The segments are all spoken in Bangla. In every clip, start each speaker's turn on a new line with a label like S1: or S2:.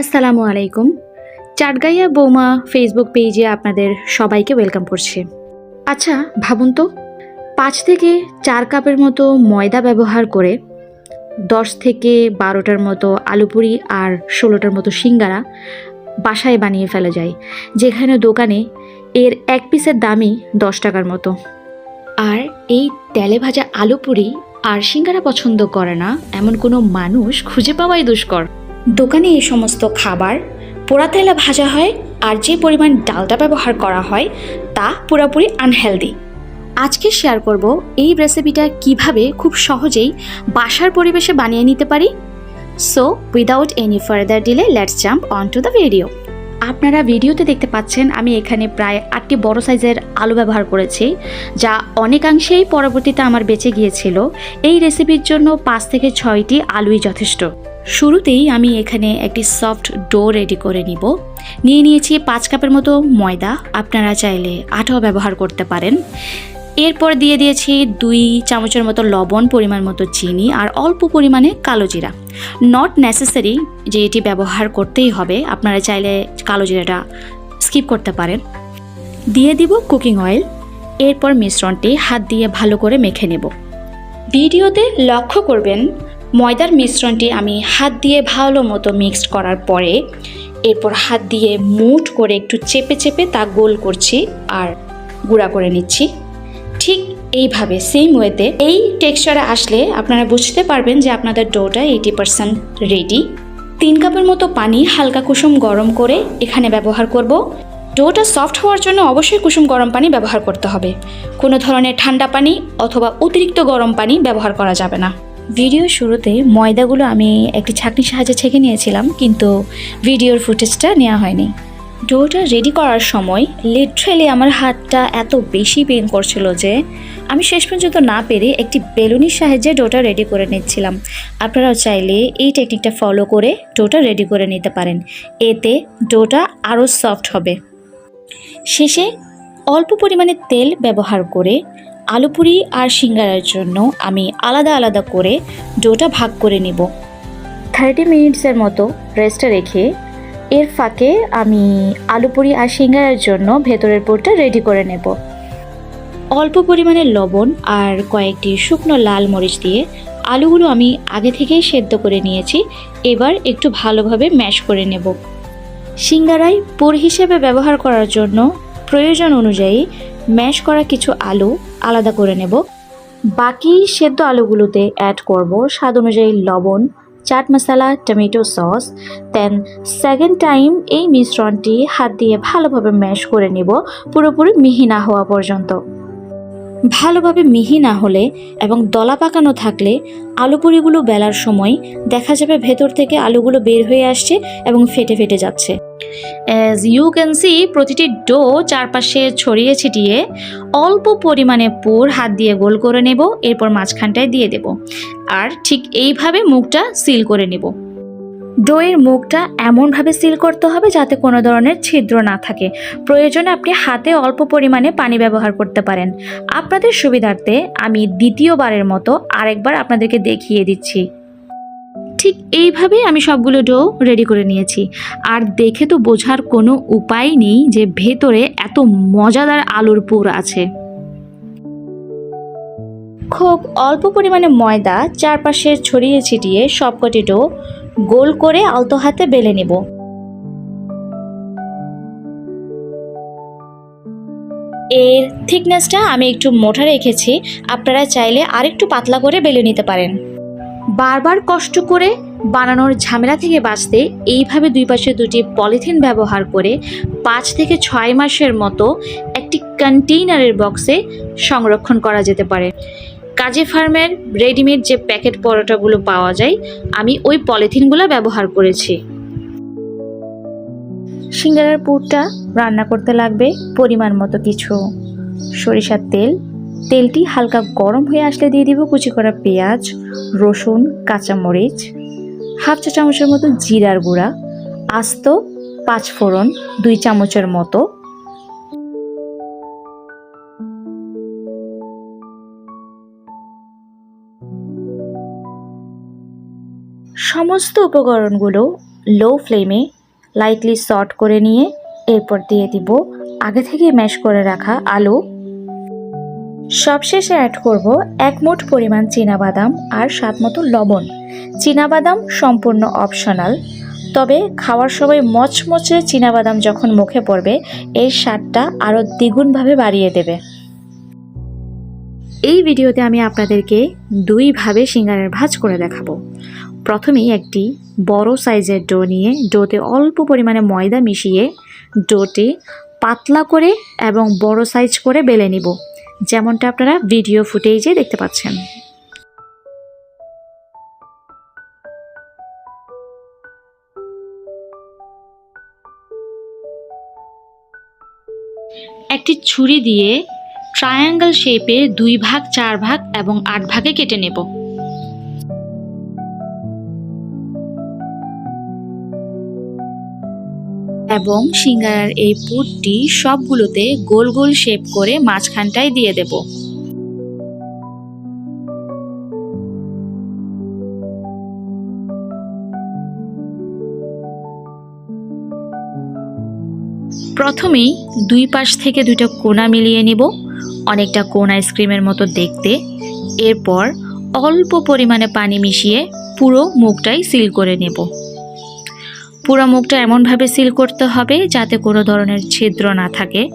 S1: আসসালামু আলাইকুম। চাটগাইয়া বৌমা ফেসবুক পেজে আপনাদের সবাইকে ওয়েলকাম করছে। আচ্ছা ভাবুন তো, পাঁচ থেকে চার কাপের মতো ময়দা ব্যবহার করে দশ থেকে বারোটার মতো আলুপুরি আর ষোলোটার মতো সিঙ্গারা বাসায় বানিয়ে ফেলা যায়, যেখানে দোকানে এর এক পিসের দামই দশ টাকার মতো। আর এই তেলে ভাজা আলুপুরি আর সিঙ্গারা পছন্দ করে না, এমন কোনো মানুষ খুঁজে পাওয়াই দুষ্কর। দোকানে এই সমস্ত খাবার পোড়া তেলে ভাজা হয় আর যে পরিমাণ ডালটা ব্যবহার করা হয় তা পুরোপুরি আনহেলদি আজকে শেয়ার করব এই রেসিপিটা কীভাবে খুব সহজেই বাসার পরিবেশে বানিয়ে নিতে পারি। So without any further delay let's jump on to the video আপনারা ভিডিওতে দেখতে পাচ্ছেন আমি এখানে প্রায় আটটি বড় সাইজের আলু ব্যবহার করেছি, যা অনেকাংশেই পরবর্তীতে আমার বেঁচে গিয়েছিল। এই রেসিপির জন্য পাঁচ থেকে ছয়টি আলুই যথেষ্ট। শুরুতেই আমি এখানে একটি সফট ডো রেডি করে নিব। নিয়ে নিয়েছি পাঁচ কাপের মতো ময়দা, আপনারা চাইলে আটাও ব্যবহার করতে পারেন। এরপর দিয়ে দিয়েছি দুই চামচের মতো লবণ, পরিমাণ মতো চিনি আর অল্প পরিমাণে কালো জিরা। নট নেসেসারি যে এটি ব্যবহার করতেই হবে, আপনারা চাইলে কালো জিরাটা স্কিপ করতে পারেন। দিয়ে দিব কুকিং অয়েল। এরপর মিশ্রণটি হাত দিয়ে ভালো করে মেখে নেব। ভিডিওতে লক্ষ্য করবেন ময়দার মিশ্রণটি আমি হাত দিয়ে ভালো মতো মিক্সড করার পরে এরপর হাত দিয়ে মুঠ করে একটু চেপে চেপে তা গোল করছি আর গুঁড়া করে নিচ্ছি। ঠিক এইভাবে সেম ওয়েতে এই টেক্সচারে আসলে আপনারা বুঝতে পারবেন যে আপনাদের ডোটা এইটি পার্সেন্ট রেডি তিন কাপের মতো পানি হালকা কুসুম গরম করে এখানে ব্যবহার করব। ডোটা সফট হওয়ার জন্য অবশ্যই কুসুম গরম পানি ব্যবহার করতে হবে। কোনো ধরনের ঠান্ডা পানি অথবা অতিরিক্ত গরম পানি ব্যবহার করা যাবে না। ভিডিও শুরুতে ময়দাগুলো আমি একটি ছাঁকনির সাহায্যে ছেঁকে নিয়েছিলাম, কিন্তু ভিডিওর ফুটেজটা নেওয়া হয়নি। ডোটা রেডি করার সময় লিটারেলি আমার হাতটা এত বেশি পেন করছিল যে আমি শেষ পর্যন্ত না পেরে একটি বেলুনির সাহায্যে ডোটা রেডি করে নিচ্ছিলাম। আপনারাও চাইলে এই টেকনিকটা ফলো করে ডোটা রেডি করে নিতে পারেন। এতে ডোটা আরও সফট হবে। শেষে অল্প পরিমাণে তেল ব্যবহার করে আলুপুরি আর সিঙ্গারার জন্য আমি আলাদা আলাদা করে ডোটা ভাগ করে নিব। থার্টি মিনিটসের মতো রেস্টে রেখে এর ফাঁকে আমি আলুপুরি আর সিঙ্গারার জন্য ভেতরের পুরটা রেডি করে নেব। অল্প পরিমাণে লবণ আর কয়েকটি শুকনো লাল মরিচ দিয়ে আলুগুলো আমি আগে থেকেই সেদ্ধ করে নিয়েছি এবার একটু ভালোভাবে ম্যাশ করে নেব। সিঙ্গারায় পুর হিসেবে ব্যবহার করার জন্য প্রয়োজন অনুযায়ী ম্যাশ করা কিছু আলু আলাদা করে নেব। বাকি সেদ্ধ আলুগুলোতে অ্যাড করব স্বাদ অনুযায়ী লবণ, চাট মশলা টমেটো সস দেন সেকেন্ড টাইম এই মিশ্রণটি হাত দিয়ে ভালোভাবে ম্যাশ করে নেব। পুরোপুরি মিহি না হওয়া পর্যন্ত। ভালোভাবে মিহি না হলে এবং দলা পাকানো থাকলে আলু পুরিগুলো বেলার সময় দেখা যাবে ভেতর থেকে আলুগুলো বের হয়ে আসছে এবং ফেটে ফেটে যাচ্ছে। অ্যাজ ইউ ক্যান সি প্রতিটি ডো চারপাশে ছড়িয়ে ছিটিয়ে অল্প পরিমাণে পুর হাত দিয়ে গোল করে নেব, এরপর মাঝখানটায় দিয়ে দেব। আর ঠিক এইভাবে মুখটা সিল করে নেব। ডোয়ের মুখটা এমনভাবে সিল করতে হবে যাতে কোনো ধরনের ছিদ্র না থাকে। প্রয়োজনে আপনি হাতে অল্প পরিমাণে পানি ব্যবহার করতে পারেন। আপনাদের সুবিধার্থে আমি দ্বিতীয়বারের মতো আরেকবার আপনাদেরকে দেখিয়ে দিচ্ছি। ঠিক এইভাবেই আমি সবগুলো ডো রেডি করে নিয়েছি। আর দেখে তো বোঝার কোনো উপায় নেই যে ভেতরে এত মজাদার আলুর পুর আছে। খুব অল্প পরিমাণে ময়দা চারপাশে ছড়িয়ে ছিটিয়ে সবকটি ডো গোল করে আলতো হাতে বেলে নেব। এর থিকনেসটা আমি একটু মোটা রেখেছি, আপনারা চাইলে আরেকটু পাতলা করে বেলে নিতে পারেন। বারবার কষ্ট করে বানানোর ঝামেলা থেকে বাঁচতে এইভাবে দুই পাশে দুটি পলিথিন ব্যবহার করে পাঁচ থেকে ছয় মাসের মতো একটি কন্টেইনারের বক্সে সংরক্ষণ করা যেতে পারে। কাজে ফার্মের রেডিমেড যে প্যাকেট পরোটাগুলো পাওয়া যায়, আমি ওই পলিথিনগুলো ব্যবহার করেছি। সিঙ্গারার পুরটা রান্না করতে লাগবে পরিমাণ মতো কিছু। সরিষার তেল। তেলটি হালকা গরম হয়ে আসলে দিয়ে দিব কুচি করা পেঁয়াজ, রসুন, কাঁচামরিচ, হাফ চা চামচের মতো জিরার গুঁড়া, আস্ত পাঁচ ফোড়ন দুই চামচের মতো সমস্ত উপকরণগুলো লো ফ্লেমে লাইটলি সট করে নিয়ে এরপর দিয়ে দিব আগে থেকে ম্যাশ করে রাখা আলু। সবশেষে অ্যাড করব এক মুঠ পরিমাণ বাদাম আর স্বাদ মতো লবণ। বাদাম সম্পূর্ণ অপশনাল তবে খাওয়ার সময় মচমচে বাদাম যখন মুখে পড়বে, এর স্বাদটা আরও দ্বিগুণভাবে বাড়িয়ে দেবে। এই ভিডিওতে আমি আপনাদেরকে দুইভাবে সিঙ্গারের ভাজ করে দেখাবো। প্রথমেই একটি বড় সাইজের ডো নিয়ে ডোতে অল্প পরিমাণে ময়দা মিশিয়ে ডোটি পাতলা করে এবং বড় সাইজ করে বেলে নিব। যেমনটা আপনারা ভিডিও ফুটেজে দেখতে পাচ্ছেন। একটি ছুরি দিয়ে ট্রায়াঙ্গেল শেপে দুই ভাগ, চার ভাগ এবং আট ভাগে কেটে নেব। এবং সিঙ্গারার এই পুরটি সবগুলোতে গোল গোল শেপ করে মাঝখানটায় দিয়ে দেব। প্রথমেই দুই পাশ থেকে দুইটা কোনা মিলিয়ে নিব, অনেকটা কোন আইসক্রিমের মতো দেখতে। এরপর অল্প পরিমাণে পানি মিশিয়ে পুরো মুখটাই সিল করে নেব। পুরো মুখটা এমনভাবে সিল করতে হবে যাতে কোনো ধরনের ছিদ্র না থাকে।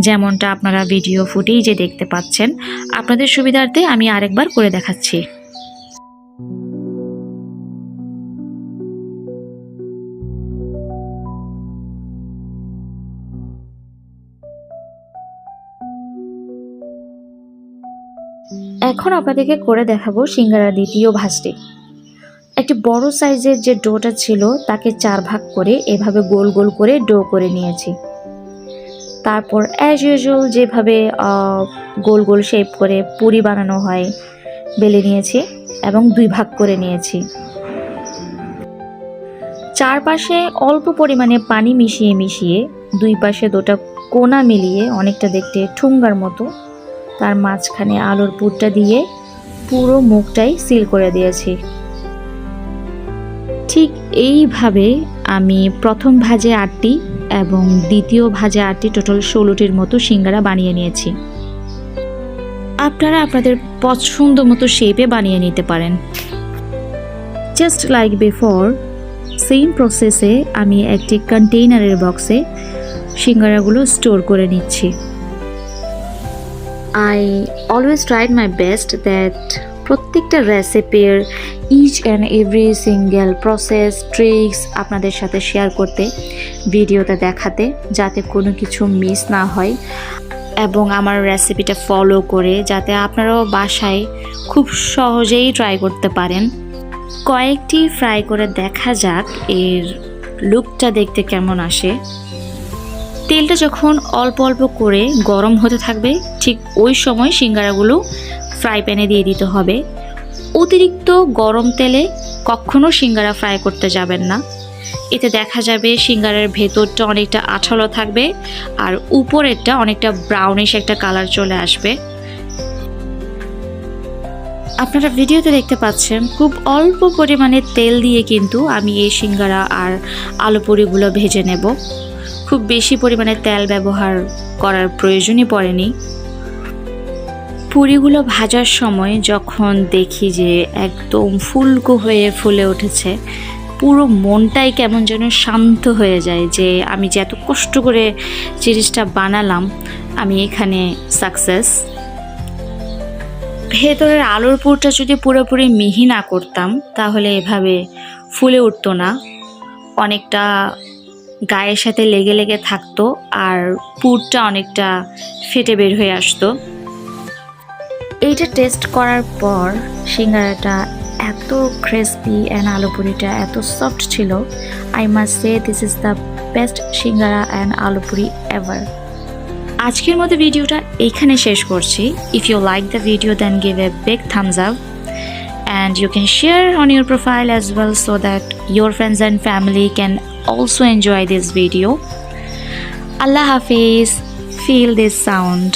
S1: যেমনটা আপনারা ভিডিও ফুটেই যে দেখতে পাচ্ছেন। আপনাদের সুবিধার্থে আমি আরেকবার করে দেখাচ্ছি। এখন আপনাদেরকে করে দেখাবো সিঙ্গারা দ্বিতীয় ভাজটি। একটি বড় সাইজের যে ডোটা ছিল, তাকে চার ভাগ করে এভাবে গোল গোল করে ডো করে নিয়েছি। তারপর অ্যাজ ইউজুয়াল যেভাবে গোল গোল শেপ করে পুরি বানানো হয়, বেলে নিয়েছি এবং দুই ভাগ করে নিয়েছি। চারপাশে অল্প পরিমাণে পানি মিশিয়ে মিশিয়ে দুই পাশে দুটা কোনা মিলিয়ে অনেকটা দেখতে ঠুঙ্গার মতো, তার মাঝখানে আলোর পুরটা দিয়ে পুরো মুখটাই সিল করে দিয়েছি। ঠিক এইভাবে আমি প্রথম ভাজে আটটি এবং দ্বিতীয় ভাজে আটটি টোটাল ষোলোটির মতো সিঙ্গারা বানিয়ে নিয়েছি। আপনারা আপনাদের পছন্দ মতো শেপে বানিয়ে নিতে পারেন। জাস্ট লাইক বিফোর সেম প্রসেসে আমি একটি কন্টেইনারের বক্সে সিঙ্গারাগুলো স্টোর করে নিচ্ছি। I always tried my best that প্রত্যেকটা রেসিপির each and every single process tricks আপনাদের সাথে শেয়ার করতে ভিডিওতে দেখাতে, যাতে কোনো কিছু মিস না হয়। এবং আমার রেসিপিটা ফলো করে, যাতে আপনারাও বাসায় খুব সহজেই ট্রাই করতে পারেন। কয়েকটি ফ্রাই করে দেখা যাক, এর লুকটা দেখতে কেমন আসে। তেলটা যখন অল্প অল্প করে গরম হতে থাকবে, ঠিক ওই সময় সিঙ্গারাগুলো ফ্রাই প্যানে দিয়ে দিতে হবে। অতিরিক্ত গরম তেলে কখনও সিঙ্গারা ফ্রাই করতে যাবেন না। এতে দেখা যাবে সিঙ্গারের ভেতরটা অনেকটা আঠালো থাকবে আর উপরেরটা অনেকটা ব্রাউনিশ একটা কালার চলে আসবে। আপনারা ভিডিওতে দেখতে পাচ্ছেন, খুব অল্প পরিমাণে তেল দিয়ে কিন্তু আমি এই সিঙ্গারা আর আলু পুরিগুলো ভেজে নেব। খুব বেশি পরিমাণে তেল ব্যবহার করার প্রয়োজনই পড়েনি। পুরিগুলো ভাজার সময় যখন দেখি যে একদম ফুলকো হয়ে ফুলে উঠেছে, পুরো মনটাই কেমন যেন শান্ত হয়ে যায় যে আমি যে এত কষ্ট করে জিনিসটা বানালাম, আমি এখানে সাকসেস ভেতরের আলোর পুরটা যদি পুরোপুরি মিহি না করতাম, তাহলে এভাবে ফুলে উঠতো না। অনেকটা গায়ের সাথে লেগে লেগে থাকতো আর পুরটা অনেকটা ফেটে বের হয়ে আসতো। এইটা টেস্ট করার পর সিঙ্গারাটা এত ক্রিসপি অ্যান্ড আলুপুরিটা এত সফট ছিল। I must say this is the best singara and aloo puri ever আজকের মতো ভিডিওটা এইখানে শেষ করছি। If you like the video then give a big thumbs up and you can share on your profile as well so that your friends and family can also enjoy this video. Allah Hafiz, feel this sound.